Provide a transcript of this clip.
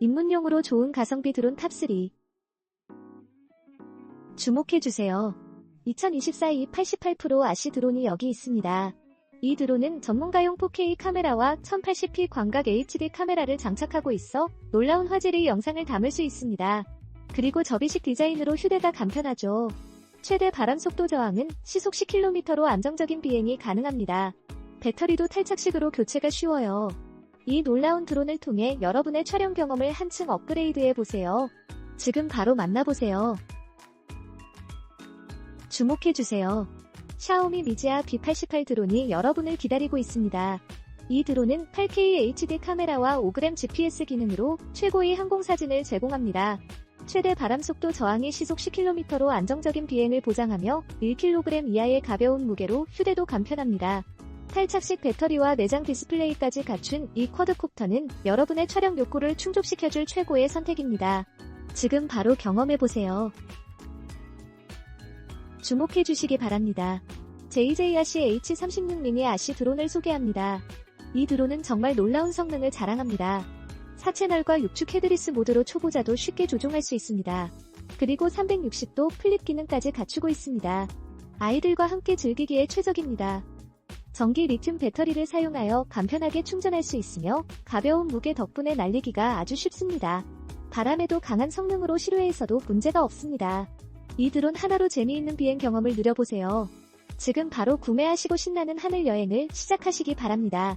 입문용으로 좋은 가성비 드론 탑3. 주목해주세요. 2024이 88% 아시 드론이 여기 있습니다. 이 드론은 전문가용 4K 카메라와 1080p 광각 HD 카메라를 장착하고 있어 놀라운 화질의 영상을 담을 수 있습니다. 그리고 접이식 디자인으로 휴대가 간편하죠. 최대 바람 속도 저항은 시속 10km로 안정적인 비행이 가능합니다. 배터리도 탈착식으로 교체가 쉬워요. 이 놀라운 드론을 통해 여러분의 촬영 경험을 한층 업그레이드해 보세요. 지금 바로 만나보세요. 주목해 주세요. 샤오미 미지아 B88 드론이 여러분을 기다리고 있습니다. 이 드론은 8K HD 카메라와 5g GPS 기능으로 최고의 항공사진을 제공합니다. 최대 바람 속도 저항이 시속 10km로 안정적인 비행을 보장하며 1kg 이하의 가벼운 무게로 휴대도 간편합니다. 탈착식 배터리와 내장 디스플레이까지 갖춘 이 쿼드콥터는 여러분의 촬영 욕구를 충족시켜줄 최고의 선택입니다. 지금 바로 경험해보세요. 주목해주시기 바랍니다. JJRC H36 미니 아시 드론을 소개합니다. 이 드론은 정말 놀라운 성능을 자랑합니다. 사채널과 육축 헤드리스 모드로 초보자도 쉽게 조종할 수 있습니다. 그리고 360도 플립 기능까지 갖추고 있습니다. 아이들과 함께 즐기기에 최적입니다. 전기 리튬 배터리를 사용하여 간편하게 충전할 수 있으며 가벼운 무게 덕분에 날리기가 아주 쉽습니다. 바람에도 강한 성능으로 실외에서도 문제가 없습니다. 이 드론 하나로 재미있는 비행 경험을 누려보세요. 지금 바로 구매하시고 신나는 하늘 여행을 시작하시기 바랍니다.